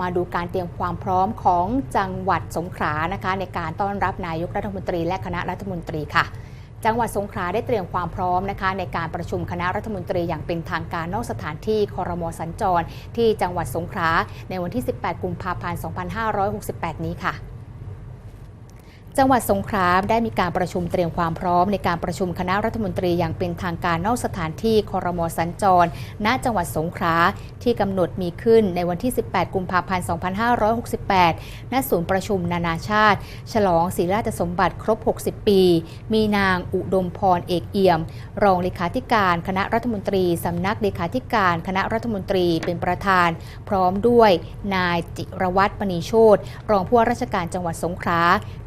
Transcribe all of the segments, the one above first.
มาดูการเตรียมความพร้อมของจังหวัดสงขลานะคะ ในการต้อนรับนายกรัฐมนตรีและคณะรัฐมนตรีค่ะ จังหวัดสงขลาได้เตรียมความพร้อมนะคะ ในการประชุมคณะรัฐมนตรีอย่างเป็นทางการนอกสถานที่คอรมอสัญจร ที่จังหวัดสงขลาในวันที่ 18 กุมภาพันธ์ 2568 นี้ค่ะ จังหวัดสงขลาได้มีการประชุมเตรียมความพร้อมในการประชุมคณะรัฐมนตรีอย่างเป็นทางการนอกสถานที่คอรมอสัญจร ณ จังหวัดสงขลาที่กำหนดมีขึ้นในวันที่ 18 กุมภาพันธ์ 2568 ณ ศูนย์ประชุมนานาชาติ ฉลองศรีราชสมบัติครบ 60 ปี มีนางอุดมพรเอกเอี่ยม รองเลขาธิการคณะรัฐมนตรีสำนักเลขาธิการคณะรัฐมนตรีเป็นประธาน พร้อมด้วย นายจิรวัตรมณีโชตรองผู้ว่าราชการจังหวัดสงขลา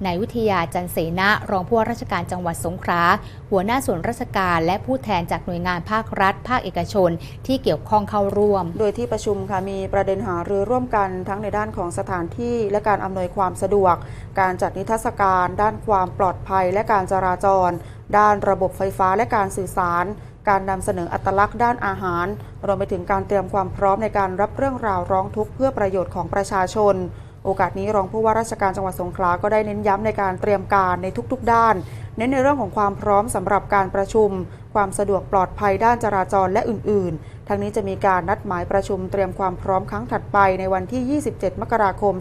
นายวิทยาจันเสนะรองผู้ว่าราชการจังหวัดสงขลาหัวหน้าส่วนราชการและผู้แทนจากหน่วยงานภาครัฐ ภาคเอกชน ที่เกี่ยวข้องเข้าร่วม โดยที่ประชุมค่ะมีประเด็นหารือร่วมกันทั้งในด้านของสถานที่ และการอำนวยความสะดวก การจัดนิทรรศการ ด้านความปลอดภัย และการจราจร ด้านระบบไฟฟ้าและการสื่อสารการนำเสนออัตลักษณ์ด้านอาหาร รวมไปถึงการเตรียมความพร้อมในการรับเรื่องราวร้องทุกข์เพื่อประโยชน์ของประชาชน โอกาสนี้รองผู้ว่าราชการจังหวัดสงขลาก็ได้เน้นย้ำในการเตรียมการในทุกๆ ด้าน เน้นในเรื่องของความพร้อมสำหรับการประชุม ความสะดวกปลอดภัยด้านจราจรและอื่น ๆ ทั้งนี้จะมีการนัดหมายประชุมเตรียมความพร้อมครั้งถัดไปในวันที่ 27 มกราคม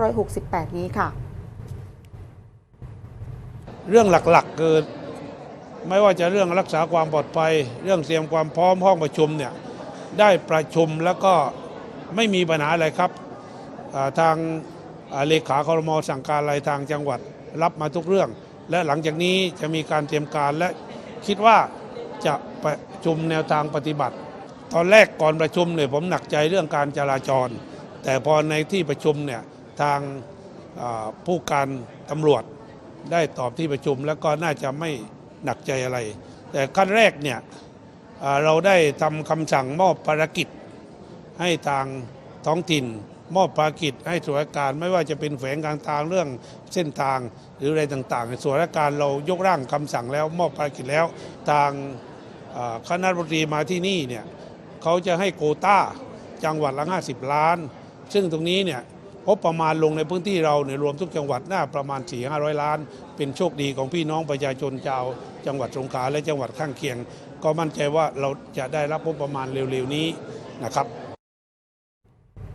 2568 นี้ค่ะ เรื่องหลักๆคือไม่ว่าจะเรื่องรักษาความปลอดภัย เรื่องเตรียมความพร้อมห้องประชุมเนี่ยได้ประชุมแล้วก็ไม่มีปัญหาอะไรครับ ทางเลขาคอรมอสั่งการอะไรทางจังหวัดรับมาทุกเรื่อง และหลังจากนี้จะมีการเตรียมการและคิดว่าจะประชุมแนวทางปฏิบัติ ตอนแรกก่อนประชุมเนี่ยผมหนักใจเรื่องการจราจร แต่พอในที่ประชุมเนี่ยทางผู้การตำรวจได้ตอบที่ประชุมแล้วก็น่าจะไม่หนักใจอะไร แต่ขั้นแรกเนี่ยเราได้ทำคำสั่งมอบภารกิจให้ทางท้องถิ่น มอบภารกิจให้ส่วนราชการไม่ว่าจะเป็นแฝงกลางทางเรื่องเส้นทางหรืออะไรต่างๆส่วนราชการเรายกร่างคำสั่งแล้ว มอบภารกิจแล้วทางคณะรัฐมนตรีมาที่นี่เนี่ยเขาจะให้โควต้าจังหวัดละ 50 ล้าน ซึ่งตรงนี้เนี่ยงบประมาณลงในพื้นที่เราเนี่ยรวมทุกจังหวัดน่าประมาณ 4 5 0 0 ล้าน เป็นโชคดีของพี่น้องประชาชนชาว จังหวัดสงขลาและจังหวัดข้างเคียง ก็มั่นใจว่าเราจะได้รับงบประมาณเร็วๆนี้นะครับ